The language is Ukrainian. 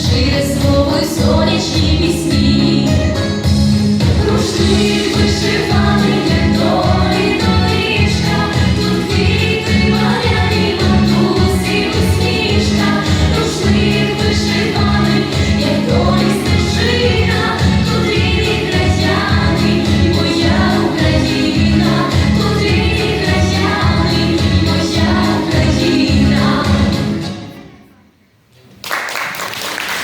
шире слово сонячні пісні, рушник вишив.